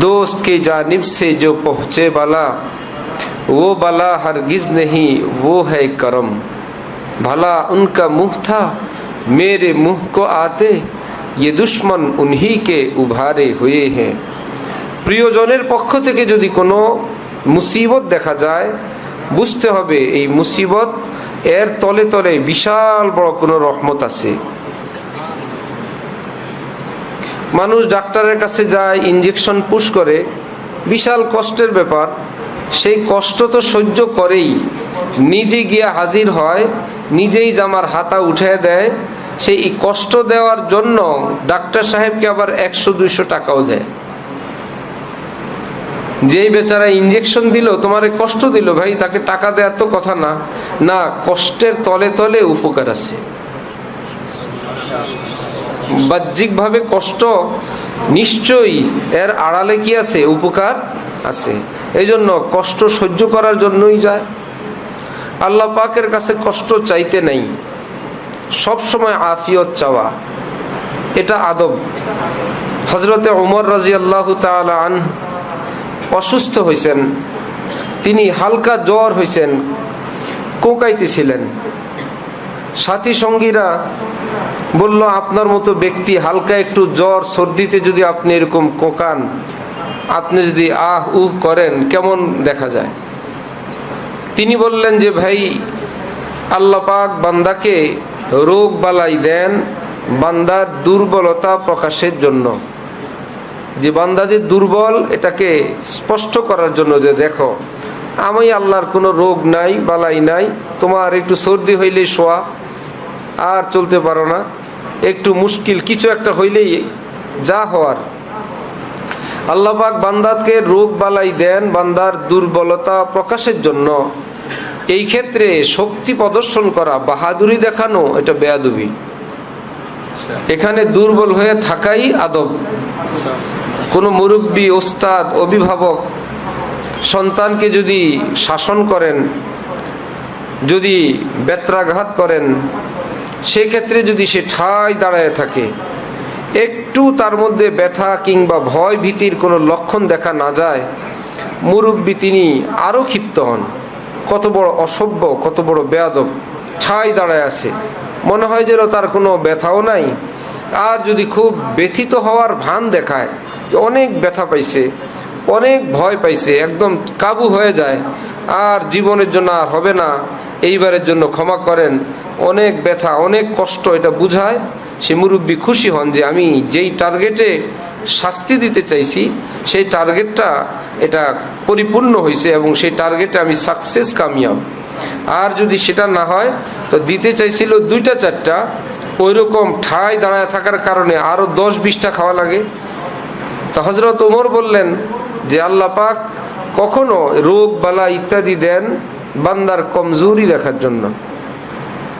दोस्त की जानिब से जो पहुँचे बला वो बला हरगिज नहीं वो है करम भला उनका मुंह था मेरे मुंह को आते ये दुश्मन उन्हीं के उभारे हुए हैं প্রিয়জনের পক্ষ থেকে যদি কোনো মুসিবত দেখা যায় বুঝতে হবে এই মুসিবত এর তলে তলে বিশাল বড় কোনো রহমত আছে মানুষ ডাক্তারের কাছে যায় ইঞ্জেকশন পুশ করে, বিশাল কষ্টের ব্যাপার। সেই কষ্ট তো সহ্য করেই। নিজে গিয়া হাজির হয়, নিজেই জামার হাতা উঠে দেয়। সেই কষ্ট দেওয়ার জন্য ডাক্তার সাহেবকে আবার একশো, দুইশো টাকাও দেয়। যেই বেচারা ইঞ্জেকশন দিল, তোমারে কষ্ট দিল, ভাই, তাকে টাকা দেওয়ার তো কথা না। না, কষ্টের তলে তলে উপকার আছে। বাহ্যিকভাবে কষ্ট নিশ্চয়ই এর আড়ালে কি আছে? উপকার আছে। এই জন্য কষ্ট সহ্য করার জন্যই যায়। আল্লাহ পাকের কাছে কষ্ট চাইতে নেই। সবসময় আফিয়ত চাওয়া। এটা আদব। হজরতে ওমর রাজি আল্লাহ আন অসুস্থ হয়েছেন তিনি হালকা জ্বর হয়েছেন কোকাইতেছিলেন। সাথী সঙ্গীরা বলল, আপনার মতো ব্যক্তি হালকা একটু জ্বর, সর্দিতে যদি আপনি এরকম কোকান, আপনি যদি আহ উহ করেন, কেমন দেখা যায়? তিনি বললেন যে, ভাই, আল্লাহ পাক বান্দাকে রোগ বালাই দেন বান্দার দুর্বলতা প্রকাশের জন্য। যে বান্দা যে দুর্বল, এটাকে স্পষ্ট করার জন্য যে, দেখো, আমি আল্লাহর কোনো রোগ নাই, বালাই নাই, তোমার একটু সর্দি হইলেই শোয়া আর চলতে পারো না। একটু মুশকিল, কিছু একটা হইলেই যা হওয়ার। আল্লাপাক বান্দাকে রোগ বালাই দেন বান্দার দুর্বলতা প্রকাশের জন্য। এই ক্ষেত্রে শক্তি প্রদর্শন করা, বাহাদুরি দেখানো, এটা বেয়াদুবি। এখানে দুর্বল হয়ে থাকাই আদব। কোনো মুরব্বী, ওস্তাদ, অভিভাবক সন্তানকে যদি শাসন করেন, যদি বেত্রাঘাত করেন সেক্ষেত্রে যদি সে ঠাই দাঁড়ায় থাকে, একটু তার মধ্যে ব্যথা কিংবা ভয় ভীতির কোনো লক্ষণ দেখা না যায়, মুরব্বী তিনি আরও ক্ষিপ্ত হন। কত বড় অসভ্য, কত বড় বেয়াদব ঠাই দাঁড়ায় আছে। মনে হয় যেন তার কোনো ব্যথাও নাই। আর যদি খুব ব্যথিত হওয়ার ভান দেখায়, অনেক ব্যথা পাইছে। অনেক ভয় পাইছে, একদম কাবু হয়ে যায়। আর জীবনের জন্য আর হবে না, এইবারের জন্য ক্ষমা করেন। অনেক ব্যথা, অনেক কষ্ট এটা বুঝায়। সে মুরব্বী খুশি হন যে আমি যেই টার্গেটে শাস্তি দিতে চাইছি, সেই টার্গেটটা এটা পরিপূর্ণ হয়েছে এবং সেই টার্গেটে আমি সাকসেস কামিয়াব। আর যদি সেটা না হয়, তো দিতে চাইছিল দুইটা চারটা। ওই রকম ঠাই দাঁড়ায় থাকার কারণে আরও দশ বিশটা খাওয়া লাগে। তো হজরত ওমর বললেন যে আল্লাহ পাক কখনো রোগ বালা ইত্যাদি দেন বান্দার কমজোরি দেখার জন্য।